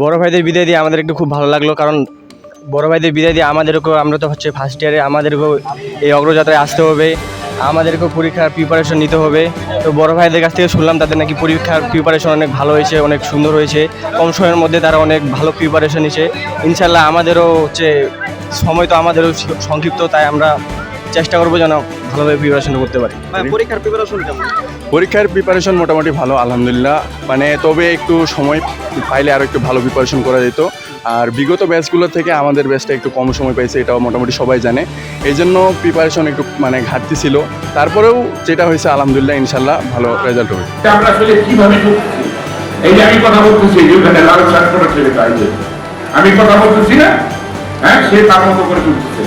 বড় ভাইদের বিদায় দিয়ে আমাদের একটু খুব ভালো লাগল, কারণ বড় ভাইদের বিদায় দিয়ে আমাদেরকেও আমরা তো হচ্ছে ফার্স্ট ইয়ারে আমাদেরকেও এই অগ্রযাত্রায় আসতে হবে, আমাদেরকেও পরীক্ষার প্রিপারেশন নিতে হবে। তো বড় ভাইদের কাছ থেকে শুনলাম তাদের নাকি পরীক্ষার প্রিপারেশন অনেক ভালো হয়েছে, অনেক সুন্দর হয়েছে, কম সময়ের মধ্যে তারা অনেক ভালো প্রিপারেশন নিয়েছে। ইনশাল্লাহ আমাদেরও হচ্ছে সময় তো আমাদেরও সংক্ষিপ্ত, তাই আমরা চেষ্টা করব যেন ভালোভাবে প্রিপারেশন করতে পারি। পরীক্ষার প্রিপারেশন কেমন? পরীক্ষার প্রিপারেশন মোটামুটি ভালো আলহামদুলিল্লাহ। মানে তবে একটু সময় পাইলে আরও একটু ভালো প্রিপারেশন করা যেত। আর বিগত ব্যাচগুলো থেকে আমাদের ব্যাচটা একটু কম সময় পাইছে এটাও মোটামুটি সবাই জানে। এই জন্য প্রিপারেশন একটু মানে ঘাটতি ছিল। তারপরেও যেটা হয়েছে আলহামদুলিল্লাহ ইনশাল্লাহ ভালো রেজাল্ট হবে। আমরা আসলে কীভাবে এই যে আমি কথা বলতেছি যে লাল শার্ট পরা ছেলে তাই আমি কথা বলতেছি না হ্যাঁ সে তার মতো করে চলতেছে।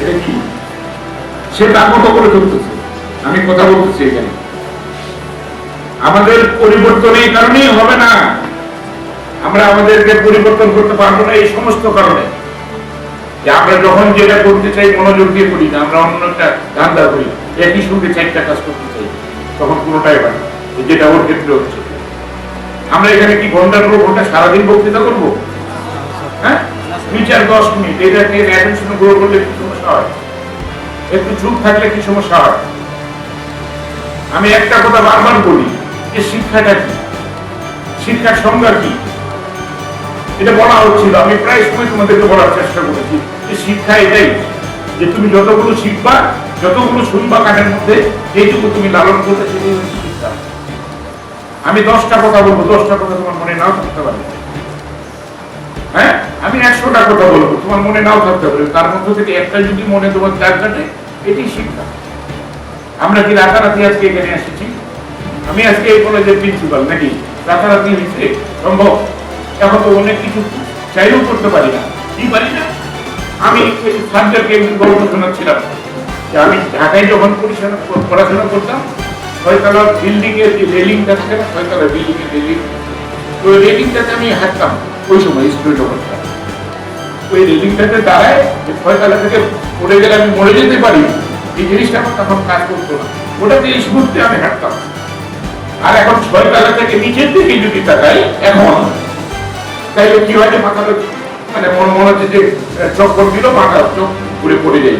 এটা কি? সে তার মতো করে চলতেছে আমি কথা বলতেছি এখানে। আমাদের পরিবর্তন এই কারণেই হবে না। আমরা আমাদেরকে পরিবর্তন করতে পারব না এই সমস্ত কারণে। যে আমরা যখন যেটা করতে চাই, মনোযোগ দিয়ে করি না, আমরা অন্য একটা ধান্দা করি। একই সঙ্গে চারটা কাজ করতে চাই, তখন কোনোটাই হয় যেটা ওর ক্ষেত্রে হচ্ছে। আমরা এখানে কি ঘণ্টার পর ঘণ্টা সারাদিন বক্তৃতা করব? হ্যাঁ? দুই চার দশ মিনিট অ্যাটেনশন গ্রো করলে একটু চুপ থাকলে কি সমস্যা হয়? আমি একটা কথা বারবার বলি, যে শিক্ষাটা কি? শিক্ষার সংজ্ঞা কি? এটা বলা হচ্ছিল, আমি প্রায় সময় তোমাদেরকে বলার চেষ্টা করেছি, যে শিক্ষা এটাই, যে তুমি যতগুলো শিখবা, যতগুলো শুনবা কানের মধ্যে যেটুকু তুমি লালন করতে সেটাই হচ্ছে শিক্ষা। আমি দশটা কথা বলব, দশটা কথা তোমার মনে নাও থাকতে পারে। হ্যাঁ? আমি একশোটা কথা বলব, তোমার মনে নাও থাকতে পারে তার মধ্যে থেকে একটা যদি মনে তোমার দাগ কাটে এটি শিক্ষা। আমরা কি রাতারাতি আজকে এখানে এসেছি? আমি আজকে এই কলেজের প্রিন্সিপাল নাকি? রাতারাতি হয়েছে? সম্ভব? এখন তো অনেক কিছু চাইলেও করতে পারি না। কি পারি না? আমি সাবজেক্টকে গল্প শোনাচ্ছিলাম। যে আমি ঢাকায় যখন পড়াশোনা করতাম, ছয়তলা বিল্ডিং এর যে রেলিংটা থাকে না, ছয়তলা বিল্ডিং এর রেলিং তো রেলিংটাতে আমি হাঁটতাম। ওই সময় স্কুলের ওই রেলিংটাতে দাঁড়ায়, যে থেকে পড়ে গেলে আমি মরে যেতে পারি, এই জিনিসটা আমার তখন কাজ করতো না। স্মুথতে আমি হাঁটতাম। আর এখন থেকে নিচের দিকে যদি তাকাই, এখন, তাইলে কি হয় যে মানে মনে মনে হচ্ছে যে চক্কর দিল, মাথা চোখ ঘুরে পড়ে যায়।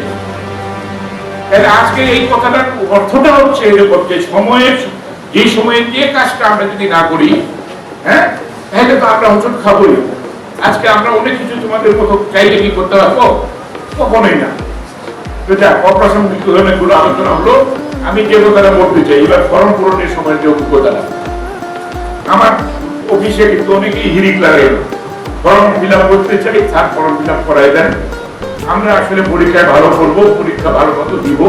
তাহলে আজকে এই কথাটার অর্থটা হচ্ছে এরকম যে সময়ের যে সময়ে যে কাজটা আমরা যদি না করি হ্যাঁ তাহলে তো আমরা হোঁচট খাবোই। আজকে আমরা অনেক কিছু তোমাদের মতো চাইলে কি করতে পারব? কখনোই না। যেটা অপ্রাসঙ্গিক অনেকগুলো আলোচনা হলো। আমি যে কথাটা বলতে চাই, এবার ফর্ম পূরণের সময় যে অভিজ্ঞতাটা আমার অফিসে কিন্তু অনেকেই হিরিক লাগে ফর্ম ফিল আপ করতে চাই স্যার ফর্ম ফিল আপ করাই দেন। আমরা আসলে পরীক্ষায় ভালো করব পরীক্ষা ভালো মতো দিব।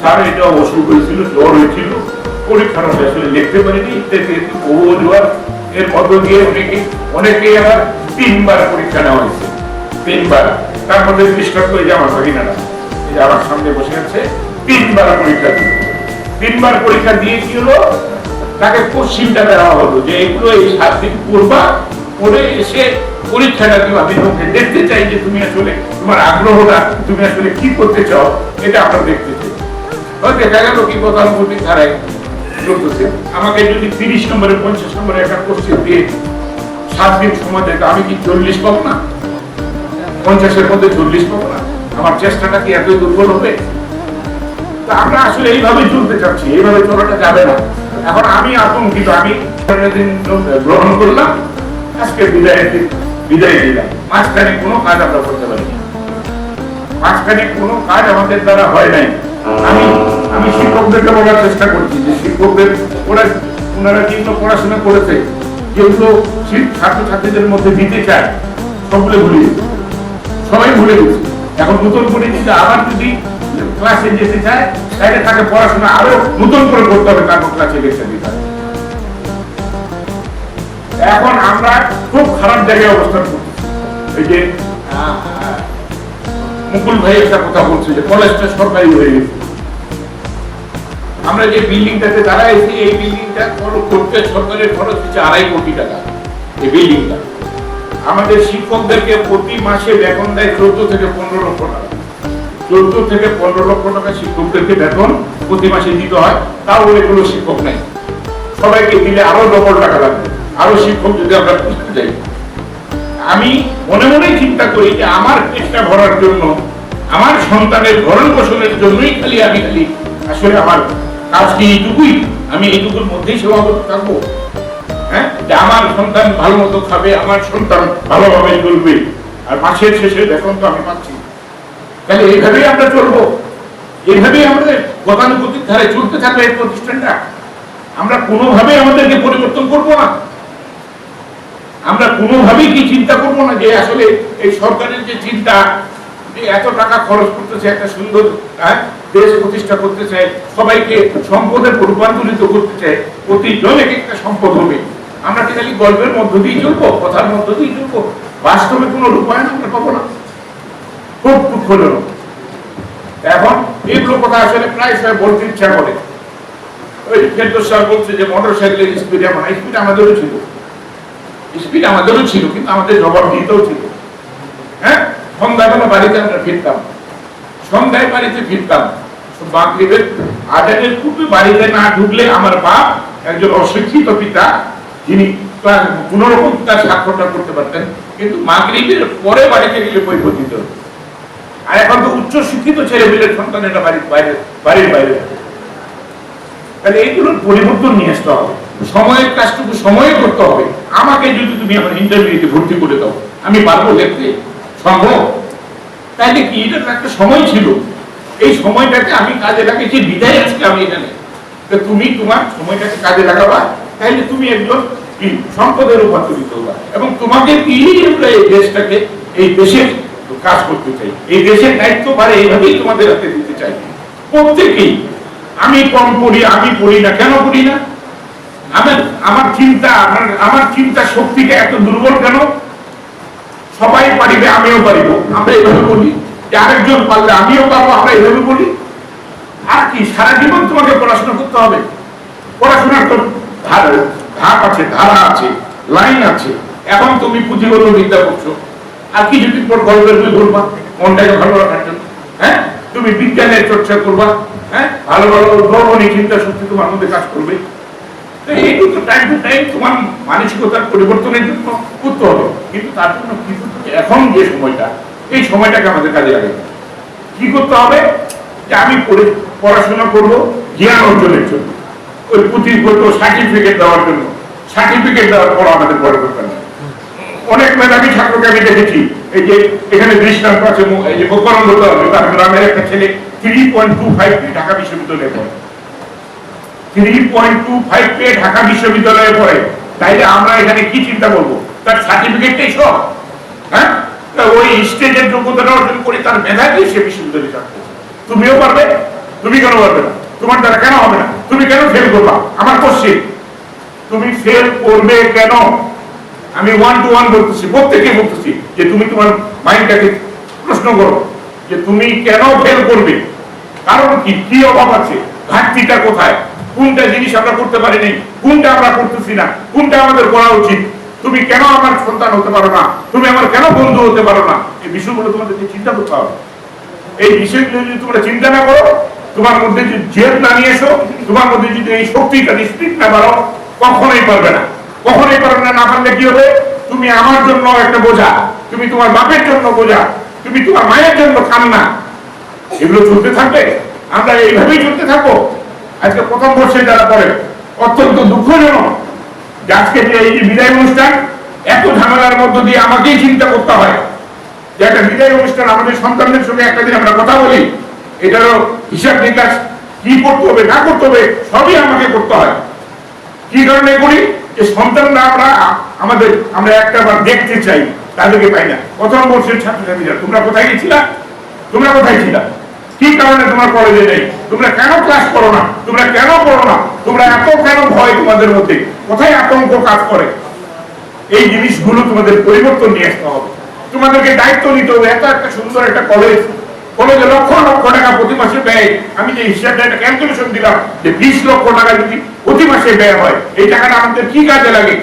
স্যার, এটা অসুখ হয়েছিল, জ্বর হয়েছিল। পরীক্ষার আসলে লিখতে পারিনি, ইত্যাদি বহু অজুহাত এর মধ্য দিয়ে অনেকে অনেকে আবার তিনবার পরীক্ষা নেওয়া হয়েছে। তিনবার। তার মধ্যে দৃষ্টান্ত এই যে আমার ভগিনারা এই যে আমার সামনে বসে আছে, তিনবার পরীক্ষা দিল তিনবার পরীক্ষা দিয়ে কি হলো? তাকে কোশ্চিনটা দেওয়া হলো যে এগুলো এই সাত দিন পূর্বা পরে এসে পরীক্ষাটা দিও আমি তোমাকে দেখতে চাই যে তুমি আসলে তোমার আগ্রহটা তুমি আসলে কি করতে চাও, এটা আমরা দেখতে চাই। দেখা গেল কি গতানুগতিক ধারায় আমাকে যদি তিরিশ নম্বরে, পঞ্চাশ নম্বরে একটা কোশ্চিন দিয়ে সাত দিন সময় দেয় আমি কি চল্লিশ পাবো না? পঞ্চাশের মধ্যে চল্লিশ পাবো না? আমার চেষ্টাটা কি এতই দুর্বল হবে? তা আমরা আসলে এইভাবে চলতে চাচ্ছি, এইভাবে চলাটা যাবে না। এখন আমি আতঙ্কিত, আমি দিন গ্রহণ করলাম, আজকে বিদায় বিদায় দিলাম। মাঝখানে কোনো কাজ আমরা করতে পারি মাঝখানে কোনো কাজ আমাদের দ্বারা হয় নাই। আমি আমি শিক্ষকদেরকে বলার চেষ্টা করছি যে শিক্ষকদের ওরা ওনারা কিন্তু পড়াশোনা করেছে। যেগুলো ছাত্রছাত্রীদের মধ্যে দিতে চায় সবগুলো ভুলে গেছে। সবাই ভুলে গেছে। এখন নতুন করে যদি আবার যদি ক্লাসে যেতে চায় তাহলে তাকে পড়াশোনা আরও নতুন করে করতে হবে তারপর ক্লাসে দিতে এখন আমরা খুব খারাপ জায়গায় অবস্থান করছি। এই যে আহ, মুকুল ভাই একটা কথা বলছে যে কলেজটা সরকারি হয়ে গেছে। আমরা যে বিল্ডিংটাতে দাঁড়াইছি, এই বিল্ডিংটা করতে সরকারের খরচ হচ্ছে আড়াই কোটি টাকা, এই বিল্ডিংটা। আমাদের শিক্ষকদেরকে প্রতি মাসে বেতন দেয় চোদ্দ থেকে পনেরো লক্ষ টাকা। চোদ্দ থেকে পনেরো লক্ষ টাকা শিক্ষকদেরকে বেতন প্রতি মাসে দিতে হয়, তাও এগুলো শিক্ষক নেই। সবাইকে দিলে আরও ডবল টাকা লাগবে। আরও শিক্ষক যদি আমরা খুঁজতে যাই আমি মনে মনেই চিন্তা করি যে আমার পেটটা ভরার জন্য, আমার সন্তানের ভরণ পোষণের জন্যই খালি আমি খালি। আসলে আমার কাজ কি এইটুকুই? আমি এইটুকুর মধ্যেই সীমাবদ্ধ থাকব। হ্যাঁ? যে আমার সন্তান ভালো মতো খাবে, আমার সন্তান ভালোভাবে চলবে। আর মাসের শেষে বেতন তো আমি পাচ্ছি। তাহলে এইভাবেই আমরা চলবো। এইভাবেই আমাদের গতানুগতিক ধারে চলতে থাকবে এই প্রতিষ্ঠানটা। আমরা কোনোভাবেই আমাদেরকে পরিবর্তন করব না। আমরা কোনোভাবেই কি চিন্তা করব না যে আসলে এই সরকারের যে চিন্তা যে এত টাকা খরচ করতেছে একটা সুন্দর হ্যাঁ, দেশ প্রতিষ্ঠা করতে চায় সবাইকে সম্পদের রূপান্তরিত করতে চায় প্রতিজন এক একটা সম্পদ হবে। আমরা কি খালি গল্পের মধ্য দিয়ে চলবো কথার মধ্য দিয়ে চলবো? বাস্তবে কোনো রূপায়ণ আমরা পাবো না। খুব দুঃখজনক। এখন এগুলো কথা আসলে প্রায় সবাই বলতে ইচ্ছা করে। ওই ফেরদৌস স্যার বলছে যে মোটর সাইকেলের স্পিড এমন স্পিড আমাদেরও ছিল। স্পিড আমাদেরও ছিল, কিন্তু আমাদের ছিল। হ্যাঁ? সন্ধ্যাবেলা বাড়িতে আমরা ফিরতাম। সন্ধ্যায় বাড়িতে ফিরতাম। আজানের পূর্বে বাড়িতে না ঢুকলে আমার বাপ একজন অশিক্ষিত পিতা, যিনি কোন তার স্বাক্ষরটা করতে পারতেন, কিন্তু মাগরিবের পরে বাড়িতে গেলে পতিত আর এখন তো উচ্চ শিক্ষিত ছেলে মেয়েদের সন্তানেরা বাড়ির বাইরে বাড়ির বাইরে তাহলে এইগুলোর পরিবর্তন নিয়ে আসতে হবে। সময়ের কাজটুকু সময়ে করতে হবে। আমাকে যদি তুমি আমার ইন্টারভিউতে ভর্তি করে দাও, আমি পারব লিখতে সম্ভব? তাইলে কি এটা একটা সময় ছিল। এই সময়টাকে আমি কাজে লাগিয়েছি, বিদায় আজকে আমি এখানে। তুমি তোমার সময়টাকে কাজে লাগাবা, তাইলে তুমি একজন কি, সম্পদের রূপান্তরিত হবা। এবং তোমাকে আমরা এই দেশটাকে, এই দেশের কাজ করতে চাই। এই দেশের দায়িত্ব পারে এইভাবেই তোমাদের হাতে দিতে চাই। প্রত্যেকেই, আমি কম পড়ি, আমি পড়ি না, কেন পড়ি না? আমার আমার চিন্তা, আমার আমার চিন্তা এত দুর্বল কেন? সবাই পারিবে, আমিও পারিব। আমরা এভাবে বলি আরেকজন পারলে আমিও পারব, আমরা এভাবে বলি। আর কি সারা জীবন তোমাকে পড়াশোনা করতে হবে। পড়াশোনার তো ধাপ আছে, ধারা আছে, লাইন আছে। এখন তুমি পুঁথিগত বিদ্যা করছ। আর কি যদি তোর গল্পের বই বলবা মনটাকে ভালো রাখার জন্য হ্যাঁ? তুমি বিজ্ঞানের চর্চা করবা হ্যাঁ? ভালো ভালো উদ্ভাবনী চিন্তা শক্তি তোমার মধ্যে কাজ করবে। হবে। হবে? দেওয়ার জন্য। দেওয়ার পর আমাদের। অনেক মেধাবী ছাত্রকে আমি দেখেছি, এই যে এখানে দৃষ্টান্ত আছে মু- এই যে গোকরণ তার গ্রামের একটা ছেলে three point two five Dhaka বিশ্ববিদ্যালয়ে পড়ে। থ্রি পয়েন্ট টু ফাইভ পেয়ে ঢাকা বিশ্ববিদ্যালয়ে পড়ে, তাইলে আমরা এখানে কি চিন্তা করব? তার সার্টিফিকেটটাই সব হ্যাঁ? ওই স্টেজের যোগ্যতাটা অর্জন করে তার মেধা দিয়ে সে বিশ্ববিদ্যালয়ে থাকবে তুমিও পারবে, তুমি কেন পারবে না? তোমার দ্বারা কেন হবে না? তুমি কেন ফেল করবা? আমার কোশ্চেন তুমি ফেল করবে কেন? আমি ওয়ান টু ওয়ান বলতেছি প্রত্যেকে বলতেছি যে তুমি তোমার মাইন্ডটাকে প্রশ্ন করো যে তুমি কেন ফেল করবে? কারণ কি? কি অভাব আছে? ঘাটতিটা কোথায়? কোনটা জিনিস আমরা করতে পারিনি, কোনটা আমরা করতেছি না, কোনটা আমাদের করা উচিত? তুমি কেন আমার সন্তান হতে পারো না? তুমি আমার কেন বন্ধু হতে পারো না? এই বিষয়গুলো তোমাদেরকে চিন্তা করতে হবে। এই বিষয়গুলো যদি তোমরা চিন্তা না করো, তোমার মধ্যে যদি জেদ না নিয়ে এসো, তোমার মধ্যে যদি এই শক্তিটা স্পিড না পারো কখনোই পারবে না। কখনোই পারবে না না পারলে কি হবে? তুমি আমার জন্য একটা বোঝা, তুমি তোমার বাপের জন্য বোঝা, তুমি তোমার মায়ের জন্য কান্না। এগুলো চলতে থাকবে? আমরা এইভাবেই চলতে থাকব? আজকে প্রথম বর্ষে যারা পড়ে অত্যন্ত দুঃখজনক যে আজকে যে এই বিদায় অনুষ্ঠান, এত ঝামেলার মধ্য দিয়ে আমাকেই চিন্তা করতে হয় যে একটা বিদায় অনুষ্ঠান আমাদের সন্তানদের সঙ্গে একটা দিন আমরা কথা বলি, এটারও হিসাব নিকাশ কি করতে হবে, না করতে হবে, সবই আমাকে করতে হয়। কি কারণে করি? যে সন্তানরা আমরা, আমাদের, আমরা একটা বার দেখতে চাই, তাদেরকে পাই না। প্রথম বর্ষের ছাত্রছাত্রীরা, তোমরা কোথায় গেছিলা তোমরা কোথায় ছিলা? কি কারণে তোমার কলেজে নেই? তোমরা কেন ক্লাস করো না? তোমরা কেন করো না? তোমরা এত কেন ভয় তোমাদের মধ্যে? কোথায় আতঙ্ক কাজ করে? এই জিনিসগুলো তোমাদের পরিবর্তন নিয়ে আসতে হবে। তোমাদেরকে দায়িত্ব নিতে হবে। এত একটা সুন্দর একটা কলেজ কলেজে লক্ষ লক্ষ টাকা প্রতি মাসে ব্যয়। আমি যে হিসাবটা, একটা ক্যালকুলেশন দিলাম যে বিশ লক্ষ টাকা যদি প্রতি মাসে ব্যয় হয়, এই টাকাটা আমাদের কি কাজে লাগে?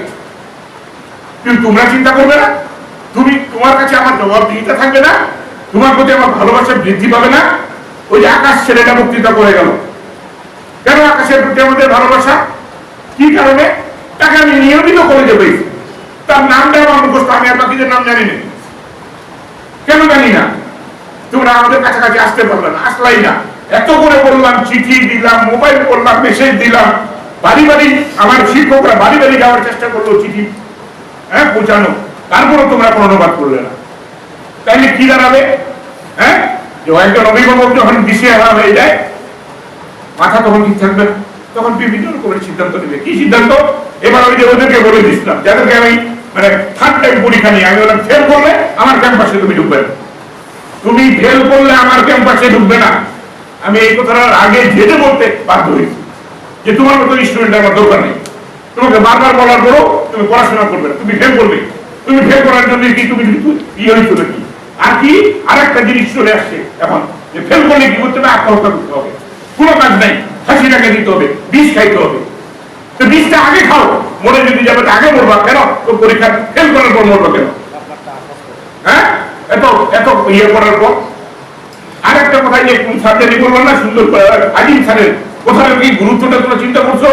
কিন্তু তোমরা চিন্তা করবে না। তুমি, তোমার কাছে আমার জবাব দিতে থাকবে না। তোমার প্রতি আমার ভালোবাসা বৃদ্ধি পাবে না। ওই যে আকাশ ছেলেটা বক্তৃতা করে গেল। কেন আকাশের প্রতি আমাদের ভালোবাসা? কি কারণে? তাকে আমি নিয়মিত করে পেয়েছি। তার নামটা আমার মুখস্থ, আমি আর বাকিদের নাম জানি না। কেন জানি না? তোমরা আমাদের কাছাকাছি আসতে পারবে না, আসলাই না। এত করে বললাম, চিঠি দিলাম, মোবাইল করলাম মেসেজ দিলাম। বাড়ি বাড়ি আমার শিক্ষকরা বাড়ি বাড়ি যাওয়ার চেষ্টা করল চিঠি। হ্যাঁ পৌঁছানো তারপরে তোমরা অনুবাদ করলে না। তাইলে কি দাঁড়াবে? হ্যাঁ? যে একজন অভিভাবক যখন দিশেহারা হয়ে যায়, মাথা তখন ঠিক থাকবে তখন বিভিন্ন রকমের সিদ্ধান্ত নেবে। কি সিদ্ধান্ত? এবার আমি যে ওদেরকে বলে দিচ্ছিলাম যাদেরকে আমি মানে থার্ড টাইম পরীক্ষা নিয়ে, আমি ওরা ফেল করলে আমার ক্যাম্পাসে তুমি ঢুকবে না। তুমি ফেল করলে আমার ক্যাম্পাসে ঢুকবে না। আমি এই কথাটা আগে জেনে বলতে বাধ্য হয়েছি যে তোমার মতো স্টুডেন্ট আমার দরকার নেই। তোমাকে বারবার বলার পরও তুমি পড়াশোনা করবে না। তুমি ফেল করবে। তুমি ফেল করার জন্য কি তুমি ইয়ে হয়েছো নাকি? আর কি? আরেকটা জিনিস চলে আসছে। এখন যে ফেল করলে কি করতে হবে? আত্মহত্যা করতে হবে। কোনো কাজ নাই। হাসি টাকা দিতে হবে। বিষ খাইতে হবে। তো বিষটা আগে খাও। মরে যদি যাবে আগে মরবা। কেন? তো পরীক্ষা ফেল করার পর মরবা কেন? হ্যাঁ? এত এত ইয়ে করার পর। কথা যে স্যারদের বলবেন না? সুন্দর আজিম স্যারের কোথায় কি গুরুত্বটা তোমরা চিন্তা করছ?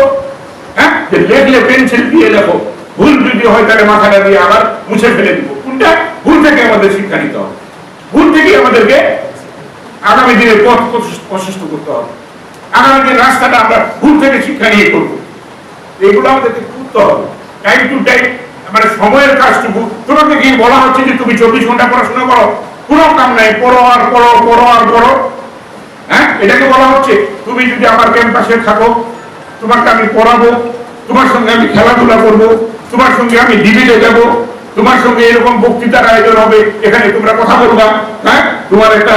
হ্যাঁ? যে লেখলে পেন্সিল দিয়ে লেখো। ভুল যদি হয়, তাহলে মাথাটা দিয়ে আবার মুছে ফেলে দিব। কোনটা? ভুল থেকে আমাদের শিক্ষা নিতে হবে। ভুল থেকে আমাদেরকে আগামী দিনের পথ প্রশস্ত- করতে হবে। আগামী দিনের রাস্তাটা আমরা ভুল থেকে শিক্ষা নিয়ে করব। এগুলো আমাদেরকে করতে হবে। টাইম টু টাইম মানে সময়ের কাজটুকু তোমাকে কি বলা হচ্ছে যে তুমি চব্বিশ ঘণ্টা পড়াশোনা করো। কোনো কাম নাই, পড়ো আর পড়ো পড়ো আর পড়ো। হ্যাঁ? এটাকে বলা হচ্ছে, তুমি যদি আমার ক্যাম্পাসে থাকো, তোমাকে আমি পড়াবো, তোমার সঙ্গে আমি খেলাধুলা করব, তোমার সঙ্গে আমি ডিবেটে যাব তোমার সঙ্গে এরকম বক্তৃতার আয়োজন হবে, এখানে তোমরা কথা বলবা হ্যাঁ? তোমার একটা,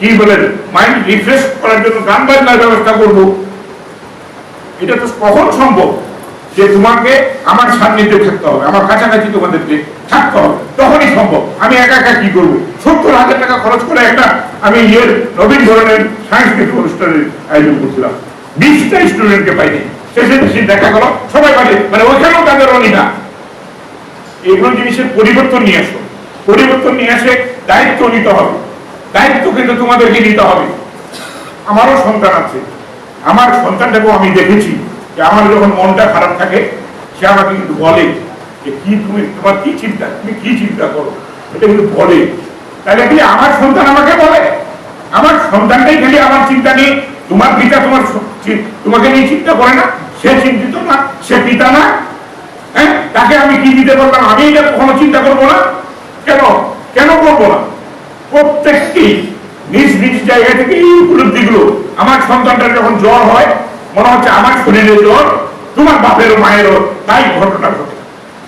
কি বলেন মাইন্ড রিফ্রেশ করার জন্য গান বাজনার ব্যবস্থা করব। এটা তো কখন সম্ভব? যে তোমাকে আমার সান্নিধ্যে থাকতে হবে, আমার কাছাকাছি তোমাদেরকে থাকতে হবে, তখনই সম্ভব। আমি একা একা কি করব? সত্তর হাজার টাকা খরচ করে একটা, আমি ইয়ের নবীন ধরনের সাংস্কৃতিক অনুষ্ঠানের আয়োজন করছিলাম। বিশটা স্টুডেন্টকে পাইনি। শেষে দেখা গেল, সবাই পারে মানে ওইখানেও তাদের অনিনা এইগুলো জিনিসের পরিবর্তন নিয়ে আসো। পরিবর্তন নিয়ে আসে দায়িত্ব নিতে হবে। দায়িত্ব কিন্তু তোমাদেরকে নিতে হবে। আমারও সন্তান আছে। আমার সন্তানটাকেও আমি দেখেছি যে আমার যখন মনটা খারাপ থাকে, সে আমাকে কিন্তু বলে যে কি তুমি, তোমার কি চিন্তা? তুমি কি চিন্তা করো? এটা কিন্তু বলে। তাহলে কি আমার সন্তান আমাকে বলে? আমার সন্তানটাই খালি আমার চিন্তা নিয়ে, তোমার পিতা তোমার তোমাকে নিয়ে চিন্তা করে না? সে চিন্তিত না, সে পিতা না হ্যাঁ? তাকে আমি কি দিতে পারলাম আমি এটা কখনো চিন্তা করব না। কেন? কেন করব না? প্রত্যেকটি নিজ নিজ জায়গা থেকে এই উপলব্ধিগুলো। আমার সন্তানটার যখন জ্বর হয়, মনে হচ্ছে আমার শরীরে জ্বর, তোমার বাপের মায়েরও, তাই ঘটনা ঘটে।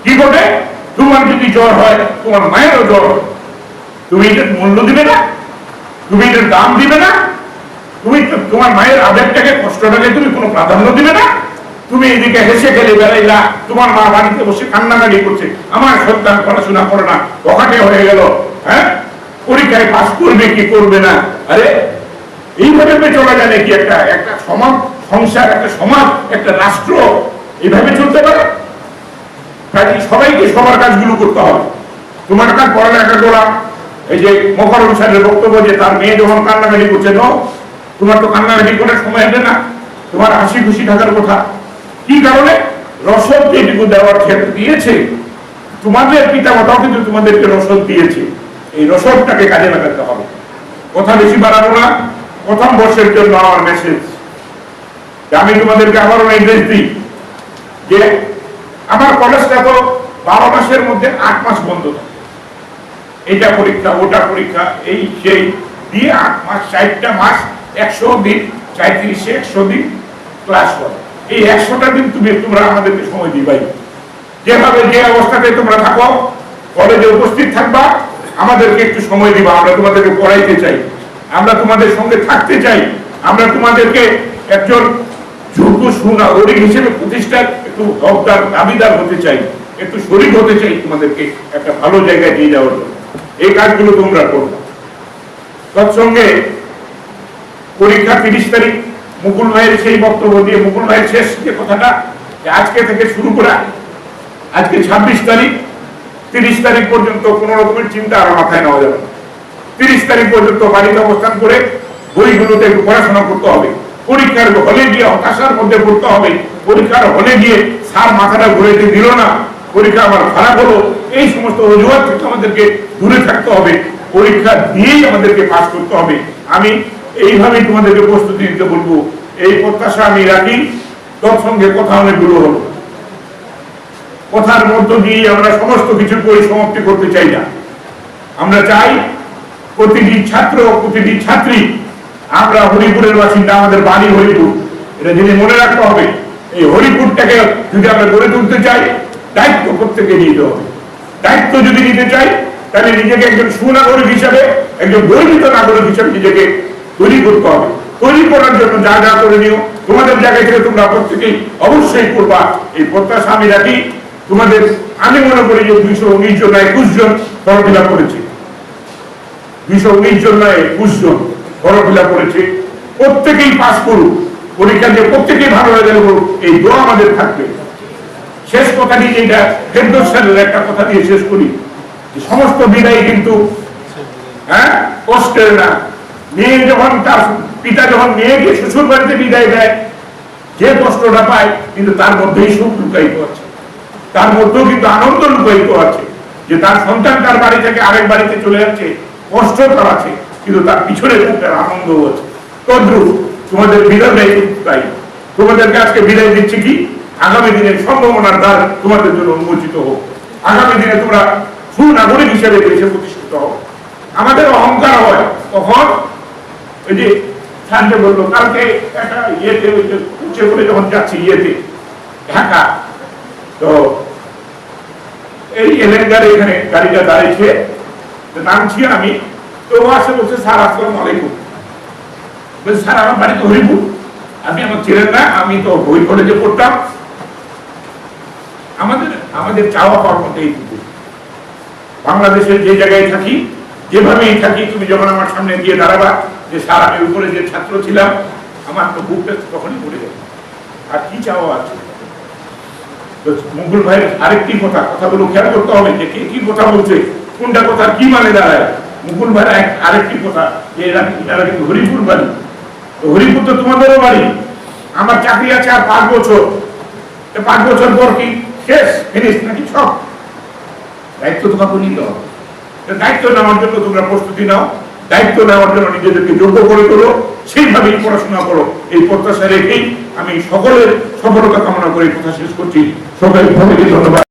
কি ঘটে? তোমার যদি জ্বর হয়, তোমার মায়েরও জ্বর হয়। তুমি এটার মূল্য দিবে না? তুমি এটার দাম দিবে না? তুমি তোমার মায়ের আবেগটাকে, কষ্টটাকে তুমি কোনো প্রাধান্য দিবে না? তুমি এদিকে হেসে খেলে বেড়াইলা, তোমার মা বাড়িতে বসে কান্নাকাটি করছে। আমার সন্তান পড়াশোনা করে না পকাটে হয়ে গেল হ্যাঁ? পরীক্ষায় পাস করবে কি করবে না? আরে, এইভাবে চলা যায় নাকি? একটা একটা সমাজ, সংসার, একটা সমাজ, একটা রাষ্ট্র, এইভাবে চলতে পারে? কাজে সবাইকে সবার কাজগুলো করতে হবে। তোমার কাজ পড়ালেখা করা, এই যে মকরম সাহেবের বক্তব্য যে তার মেয়ে যখন কান্নাকাটি করছে, ন, তোমার তো কান্নাকাটি করার সময় হবে না। তোমার হাসি খুশি থাকার কথা। কি কারণে? রসদ যেটুকু দেওয়ার ক্ষেত্রে দিয়েছে, তোমাদের পিতা মাতাও কিন্তু তোমাদেরকে রসদ দিয়েছে। এই রসদটাকে কাজে লাগাতে হবে। কথা বেশি বাড়াবো না। প্রথম বর্ষের জন্য আমার মেসেজ আমি তোমাদেরকে আবারও নির্দেশ দিই যে আমার কলেজটা তো বারো মাসের মধ্যে আট মাস বন্ধ থাকে। এটা পরীক্ষা, ওটা পরীক্ষা, এই সেই। দিয়ে আট মাস, ষাটটা মাস, একশো দিন সাঁত্রিশে একশো দিন ক্লাস করে এই একশোটা দিন তুমি তোমরা আমাদেরকে সময় দিবাই। যেভাবে যে অবস্থাতে তোমরা থাকো, কলেজে উপস্থিত থাকবা, আমাদেরকে একটু সময় দিবা, আমরা তোমাদেরকে পড়াইতে চাই। আমরা তোমাদের সঙ্গে থাকতে চাই। আমরা তোমাদেরকে একজন যোগ্য সুনাগরিক হিসেবে প্রতিষ্ঠার একটু হকদার, দাবিদার হতে চাই। একটু শরীর হতে চাই তোমাদেরকে একটা ভালো জায়গায় নিয়ে যাওয়ার জন্য। এই কাজগুলো তোমরা করবে তৎসঙ্গে পরীক্ষা তিরিশ তারিখ। মুকুল ভাইয়ের সেই বক্তব্য দিয়ে মুকুল ভাইয়ের শেষ যে কথাটা আজকে থেকে শুরু করা আজকে ছাব্বিশ তারিখ, তিরিশ তারিখ পর্যন্ত কোন রকমের চিন্তা আর মাথায় নেওয়া যাবে তিরিশ তারিখ পর্যন্ত বাড়িতে অবস্থান করে বইগুলোতে একটু পড়াশোনা করতে হবে। পরীক্ষার হলে গিয়ে হতাশার মধ্যে পড়তে হবে। পরীক্ষার হলে গিয়ে স্যার মাথাটা ঘুরেতে দিল না, পরীক্ষা আমার খারাপ হলো। এই সমস্ত অজুহাত থেকে আমাদেরকে দূরে থাকতে হবে। পরীক্ষা দিয়েই আমাদেরকে পাস করতে হবে। আমি এইভাবেই তোমাদেরকে প্রস্তুতি নিতে বলব। এই প্রত্যাশা আমি রাখি। তোর সঙ্গে কথা অনেকগুলো হলো। কথার মধ্য দিয়ে আমরা সমস্ত কিছু পরিসমাপ্তি করতে চাই না। আমরা চাই প্রতিটি ছাত্র প্রতিটি ছাত্রী, আমরা হরিপুরের বাসিন্দা, আমাদের বাড়ি হরিপুর। এটা যিনি মনে রাখতে হবে, এই হরিপুরটাকে যদি আমরা গড়ে তুলতে চাই, দায়িত্ব প্রত্যেকে নিতে হবে। দায়িত্ব যদি নিতে চাই, তাহলে নিজেকে একজন সুনাগরিক হিসাবে, একজন গর্বিত নাগরিক হিসাবে নিজেকে তৈরি করতে হবে। তৈরি করার জন্য যা যা করে নিও তোমাদের জায়গা থেকে তোমরা প্রত্যেকেই অবশ্যই করবা। এই প্রত্যাশা আমি রাখি। তোমাদের, আমি মনে করি যে দুইশো উনিশ জন না একুশ জন ফর্ম ফিল করেছে। দুইশো উনিশ জন না একুশ জন ফর্ম ফিল করেছে। প্রত্যেকেই পাস করুক। পরীক্ষা দিয়ে প্রত্যেকেই ভালো হয়ে গেল এই দোয়া আমাদের থাকবে। শেষ কথাটি যেটা ফেরদৌসের একটা কথা দিয়ে শেষ করি। সমস্ত বিদায় কিন্তু হ্যাঁ কষ্টের না। মেয়ে যখন তার পিতা যখন মেয়েকে শ্বশুর বাড়িতে বিদায় দেয়, যে কষ্টটা পায়, কিন্তু তার মধ্যেই সুখ লুকায়িত আছে। তার মধ্যেও কিন্তু আনন্দ লুকায়িত আছে যে তার সন্তান তার বাড়ি থেকে আরেক বাড়িতে চলে যাচ্ছে, কষ্ট তার আছে, কিন্তু তার পিছনে তার আছে। তোমাদের বিদায় তাই। তোমাদেরকে আজকে বিদায় দিচ্ছি কি? আগামী দিনের সম্ভাবনার দ্বার তোমাদের জন্য উন্মোচিত হোক। আগামী দিনে তোমরা সুনাগরিক হিসেবে দেশে প্রতিষ্ঠিত হোক আমাদের অহংকার হয় তখন যে বলল কালকে একটা ইয়েতে করে যখন যাচ্ছি ইয়েতে, ঢাকা, তো এই এলেঙ্গার এখানে গাড়িটা দাঁড়িয়েছে নামছি আমি, তো ও আসে বলছে, স্যার, আসসালাম আলাইকুম। বলছে, স্যার, আমার বাড়ি আমার ছিলেন না, আমি তো বই কলেজে পড়তাম। আমাদের আমাদের চাওয়া পাওয়ার মধ্যে এইটুকু বাংলাদেশের যে জায়গায় থাকি, যেভাবেই থাকি, তুমি যখন আমার সামনে গিয়ে দাঁড়াবা যে স্যার আমি উপরে যে ছাত্র ছিলাম, আমার তো বুকটা তখনই পড়ে যাবে আর কি চাওয়া আছে তো মুকুল ভাইয়ের আরেকটি কথা, কথাগুলো খেয়াল করতে হবে যে কে কি কথা বলছে, কোনটা কথা কি মানে দাঁড়ায়। মুকুল ভাইয়ের এক আরেকটি কথা, যে এরা এরা কিন্তু হরিপুর বাড়ি। তো হরিপুর তো তোমাদেরও বাড়ি। আমার চাকরি আছে আর পাঁচ বছর। পাঁচ বছর পর কি শেষ ফিনিশ নাকি সব? দায়িত্ব তোমাকে নিতে হবে। দায়িত্ব নেওয়ার জন্য তোমরা প্রস্তুতি নাও। দায়িত্ব নেওয়ার জন্য নিজেদেরকে যোগ্য করে তোলো, সেইভাবেই পড়াশোনা করো। এই প্রত্যাশা রেখেই আমি সকলের সফলতা কামনা করে কথা শেষ করছি। সকলের ধন্যবাদ।